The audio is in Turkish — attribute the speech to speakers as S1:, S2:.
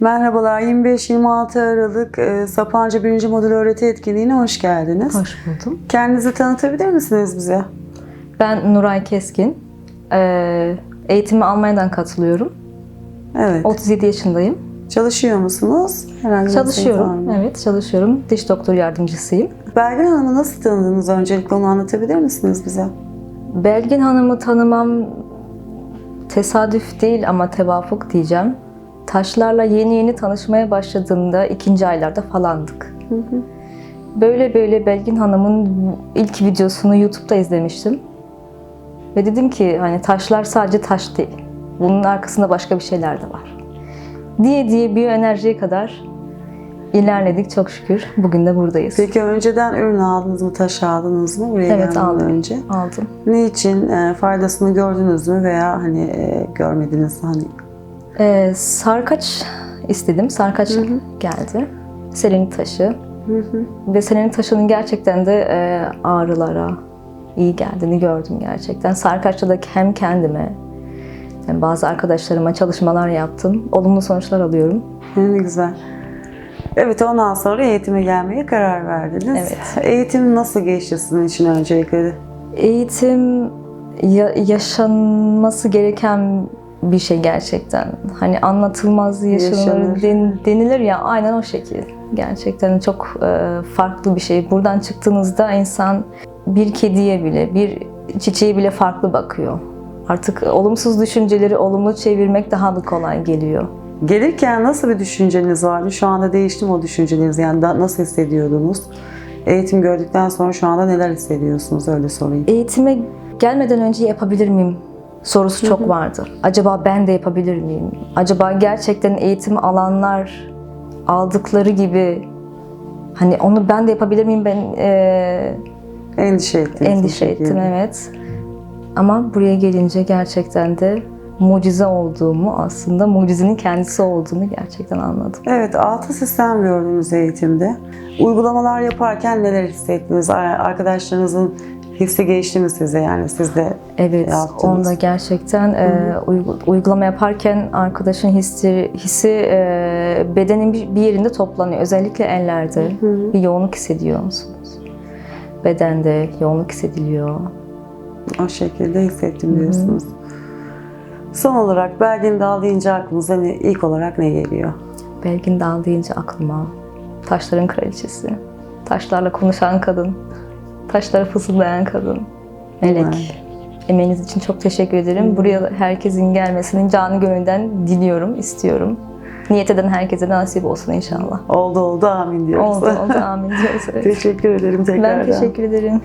S1: Merhabalar, 25-26 Aralık e, Sapanca 1. Modül Öğreti Etkinliği'ne hoş geldiniz.
S2: Hoş buldum.
S1: Kendinizi tanıtabilir misiniz bize?
S2: Ben Nuray Keskin. Ee, eğitimi Almanya'dan katılıyorum.
S1: Evet.
S2: 37 yaşındayım.
S1: Çalışıyor musunuz? Herhangi
S2: Çalışıyorum.
S1: mı?
S2: Evet, çalışıyorum. Diş doktor yardımcısıyım.
S1: Belgin Hanım'ı nasıl tanıdınız? Öncelikle onu anlatabilir misiniz bize?
S2: Belgin Hanım'ı tanımam tesadüf değil ama tevafuk diyeceğim. Taşlarla yeni yeni tanışmaya başladığımda ikinci aylarda falandık. Böyle böyle Belgin Hanım'ın ilk videosunu YouTube'da izlemiştim. Ve dedim ki hani taşlar sadece taş değil. Bunun arkasında başka bir şeyler de var. Diye diye biyoenerjiye kadar ilerledik çok şükür. Bugün de buradayız.
S1: Peki önceden ürün aldınız mı, taş aldınız mı buraya
S2: Evet, aldım.
S1: önce?
S2: Aldım.
S1: Niçin? E, faydasını gördünüz mü veya hani e, görmediniz hani?
S2: Ee, sarkaç istedim. Sarkaç geldi. Selenit taşı. Ve selenit taşının gerçekten de e, ağrılara iyi geldiğini gördüm gerçekten. Sarkaç'ta da hem kendime hem bazı arkadaşlarıma çalışmalar yaptım. Olumlu sonuçlar alıyorum.
S1: Ne güzel. Evet ondan sonra eğitime gelmeye karar verdiniz.
S2: Evet.
S1: Eğitim nasıl geçti sizin için öncelikle?
S2: Eğitim ya- yaşanması gereken bir şey gerçekten. Hani anlatılmaz yaşanır
S1: Yaşanır.
S2: den- denilir ya aynen o şekil. Gerçekten çok e, farklı bir şey. Buradan çıktığınızda insan bir kediye bile, bir çiçeğe bile farklı bakıyor. Artık olumsuz düşünceleri olumlu çevirmek daha da kolay geliyor.
S1: Gelirken nasıl bir düşünceniz vardı? Şu anda değişti mi o düşünceleriniz? Yani da, nasıl hissediyordunuz? Eğitim gördükten sonra şu anda neler hissediyorsunuz? Öyle sorayım.
S2: Eğitime gelmeden önce yapabilir miyim sorusu çok vardı. Acaba ben de yapabilir miyim? Acaba gerçekten eğitim alanlar aldıkları gibi hani onu ben de yapabilir miyim? Ben eee,
S1: Endişe ettiniz. bu
S2: endişe ettim evet. Ama buraya gelince gerçekten de mucize olduğumu aslında mucizenin kendisi olduğunu gerçekten anladım.
S1: Evet, altı sistem gördünüz eğitimde. Uygulamalar yaparken neler hissettiniz? Arkadaşlarınızın hissi geçti mi size? Yani siz de
S2: Evet,
S1: yaptınız.
S2: onda gerçekten e, uygu- uygulama yaparken arkadaşın hissi, hissi e, bedenin bir, yerinde toplanıyor. Özellikle ellerde bir yoğunluk hissediyor musunuz? Bedende yoğunluk hissediliyor.
S1: o şekilde hissettim diyorsunuz. Son olarak Belgin Dağ deyince aklınıza ne, ilk olarak ne geliyor?
S2: Belgin Dağ deyince aklıma taşların kraliçesi, taşlarla konuşan kadın, taşlara fısıldayan kadın, melek. Emeğiniz için çok teşekkür ederim. Buraya herkesin gelmesini canı gönülden diliyorum, istiyorum. Niyet eden herkese nasip olsun inşallah.
S1: Oldu oldu amin diyoruz.
S2: Oldu oldu amin diyoruz. evet.
S1: Teşekkür ederim tekrardan.
S2: Ben teşekkür ederim.